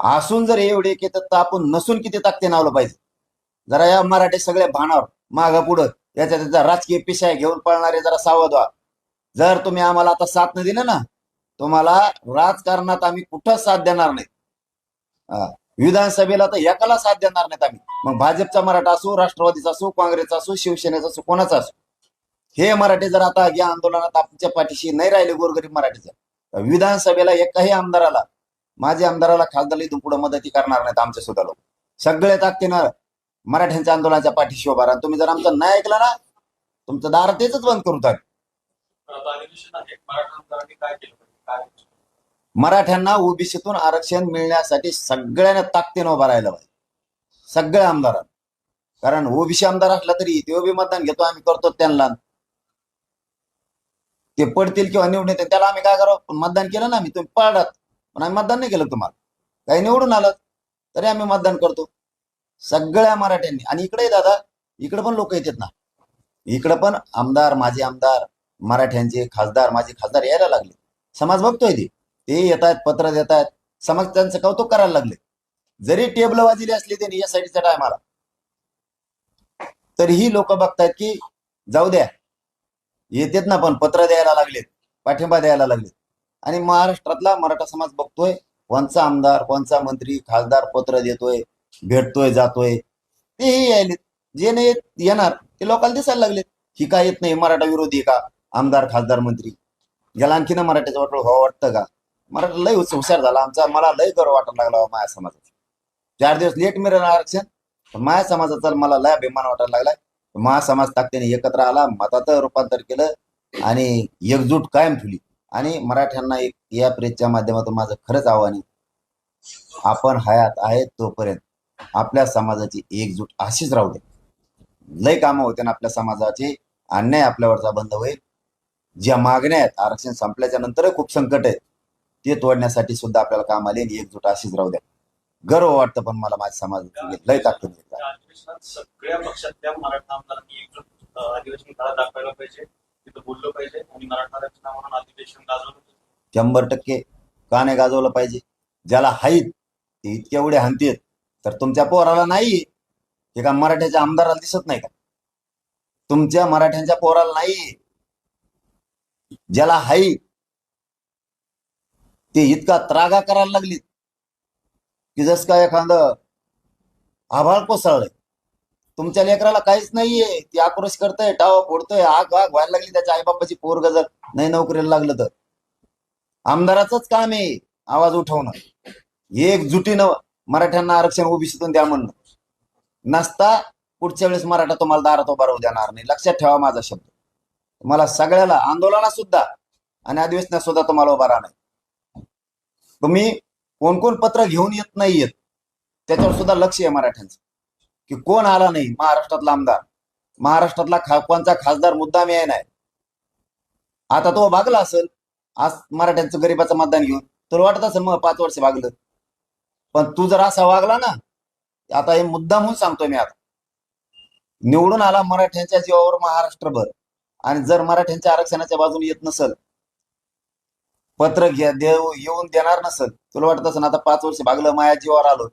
असून जर एवढे की तर आपण नसून किती ताकते नावलं पाहिजे? जरा या मराठी सगळ्या भानावर माग पुढं याच्या त्याचा राजकीय पिशाय घेऊन पळणारे जरा सावध व्हा जर तुम्ही आम्हाला आता साथ नाही दिलं ना तुम्हाला राजकारणात आम्ही कुठं साथ देणार नाही? विधानसभेला तर एकाला साथ देणार नाहीत आम्ही. मग भाजपचा मराठा असो राष्ट्रवादीचा असो काँग्रेसचा असो शिवसेनेचा असो कोणाचा असो. हे मराठी जर आता या आंदोलनात आमच्या पाठीशी नाही राहिले गोरगरीब मराठीच्या विधानसभेला एकाही आमदाराला माझे आमदाराला खासदार पुढे मदती करणार नाहीत आमचे सुद्धा लोक. सगळे ताकदीनं मराठ्यांच्या आंदोलनाच्या पाठीशी उभा राहा. तुम्ही जर आमचं नाही ऐकलं ना तुमचं दार तेच बंद करू तर. मराठ्यांना ओबीसीतून आरक्षण मिळण्यासाठी सगळ्यांना ताकदीनं उभा राहिलं पाहिजे. सगळ्या आमदारांना. कारण ओबीसी आमदार असला तरी ते ओबी मतदान घेतो आम्ही करतो त्यांना. ते पडतील किंवा निवडून त्याला आम्ही काय करावं? मतदान केलं ना आम्ही तुम्ही पळात. पण आम्ही मतदान नाही केलं तुम्हाला. काही निवडून आलं तरी आम्ही मतदान करतो. सगळ्या मराठ्यांनी. आणि इकडे दादा इकडे पण लोक येतात ना. इकडे पण आमदार माझे आमदार मराठ्यांचे खासदार माझे खासदार यायला लागले. समाज बघतोय ते. ते येत आहेत पत्र देत आहेत समाज त्यांचं कौतुक करायला लागले. जरी टेबल वाजली असली त्यांनी या साईडच्या टायमाला. तरीही लोक बघतायत की जाऊ द्या. येतात ना पण पत्र द्यायला लागलेत पाठिंबा द्यायला लागलेत. आणि महाराष्ट्रातला मराठा समाज बघतोय कोणचा आमदार कोणचा मंत्री खासदार पत्र देतोय भेटतोय जातोय तेही यायलेत. जे नाही येणार ते लोकांना दिसायला लागलेत. ही काय येत नाही मराठा विरोधी का? आमदार खासदार मंत्री. याला आणखीन मराठ्याचं वाटलं हो वाटतं का? मराठा लय हुशार झाला. आमचा मला लय गर्व वाटायला लागला हो माझ्या समाजाचा. चार दिवस लेट मिळेल आरक्षण तर माया समाजाचा मला लय अभिमान वाटायला लागलाय. महासमाज समाज ताकदीने एकत्र आला मतात रूपांतर केलं आणि एकजूट कायम ठेवली. आणि मराठ्यांना एक या प्रेसच्या माध्यमातून माझं खरंच आव्हान आहे. आपण हयात आहेत तोपर्यंत आपल्या समाजाची एकजूट अशीच राहू दे. लय कामं होते ना आपल्या समाजाचे. अन्याय आपल्यावरचा बंद होईल. ज्या मागण्या आहेत आरक्षण संपल्याच्या नंतर खूप संकट आहे ते तोडण्यासाठी सुद्धा आपल्याला काम आले आणि एकजूट अशीच राहू द्या. गर्व वाटतं पण मला माझ्या समाजाची. लय ताकद सगळ्या पक्षातल्या मराठा आमदारांनी एकजूट अधिवेशन काळात दाखवायला पाहिजे. बोललं पाहिजे आणि अधिवेशन गाजवलं शंभर टक्के का नाही गाजवलं पाहिजे. ज्याला हाईत ते इतके एवढे हानतेत तर तुमच्या पोराला नाही. हे का मराठ्याच्या आमदाराला दिसत नाही का? तुमच्या मराठ्यांच्या पोराला नाही. ज्याला हाई ते इतका त्रागा करायला लागली की जस का एखादं आभाळ कोसळलंय. तुमच्या लेकराला काहीच नाहीये. ती आक्रोश करतय टावा फोडतोय आग आग व्हायला लागली त्याच्या आईबापाची पोरग जर नाही नोकरीला लागलं तर. आमदाराचंच काम आहे आवाज उठवणं. एकजुटीनं मराठ्यांना आरक्षण ओबीसीतून द्या म्हणणं. नसता पुढच्या वेळेस मराठा तुम्हाला दारात उभा राहू देणार नाही. लक्षात ठेवा माझा शब्द. तुम्हाला सगळ्याला आंदोलनात सुद्धा आणि अधिवेशनात सुद्धा तुम्हाला उभा राहणार तुम्ही कोण कोण पत्र घेऊन येत नाही येत त्याच्यावर सुद्धा लक्ष आहे मराठ्यांचं. की कोण आला नाही? महाराष्ट्रातला आमदार. महाराष्ट्रातला खा खासदार मुद्दाम याय नाही. आता तो भागला असेल आज मराठ्यांचं गरीबाचं मतदान घेऊन तुला वाटत असेल मग पाच वर्ष भागलं. पण तू जर असा वागला ना आता हे मुद्दा म्हणून सांगतोय मी आता. निवडून आला मराठ्यांच्या जीवावर महाराष्ट्रभर. आणि जर मराठ्यांच्या आरक्षणाच्या बाजूने येत नसल पत्र घ्या देऊ येऊन देणार नसल तुला वाटत असेल आता पाच वर्ष भागलं माया जीवावर आलो.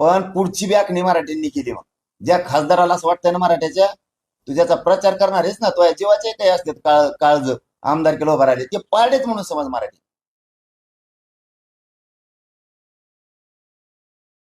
पण पुढची बॅकनी मराठ्यांनी केली मग. ज्या खासदाराला असं वाटतंय ना मराठ्याच्या तुझ्याचा प्रचार करणार आहेस ना तो जीवाचे काही असतात काळ काळज. आमदार केलं उभा राहिले. ते पाळलेच म्हणून समज मराठी.